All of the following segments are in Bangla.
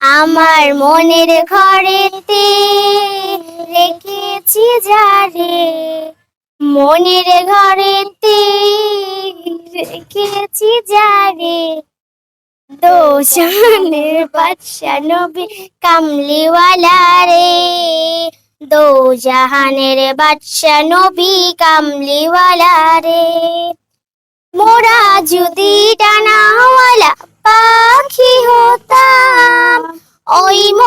আমার মনের ঘরেতে রেখেছি যারে, মনের ঘরেতে রেখেছি যারে। দোজানের বাদশা নবী কামলিওয়ালা রে দো জাহানের বাদশা নবী কামলিওয়ালা রে। মোরা যদি ডানাওয়ালা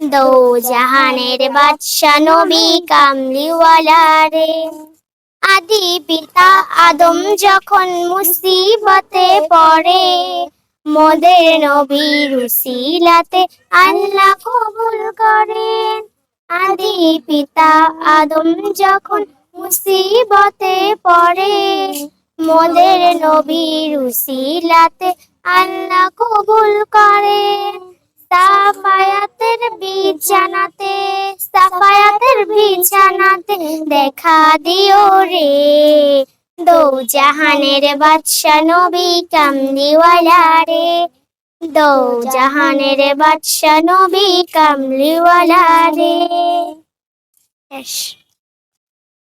দো জাহানের বাদশা নবী কামলিওয়ালা রে আদি পিতা আদম যখন মুসিবতে পড়ে, মোদের নবীর উসিলাতে আল্লাহ কবুল করেন। আদি পিতা আদম যখন মুসিবতে পড়ে, মোদের নবীর উসিলাতে আল্লাহ কবুল করেন। সাফায়াতের বিছানাতে, সাফায়াতের বিছানাতে দেখা দিও রে। দো জাহানের বাদশা নবী কামলিওয়ালা রে। দো জাহানের বাদশা নবী কামলিওয়ালা রে।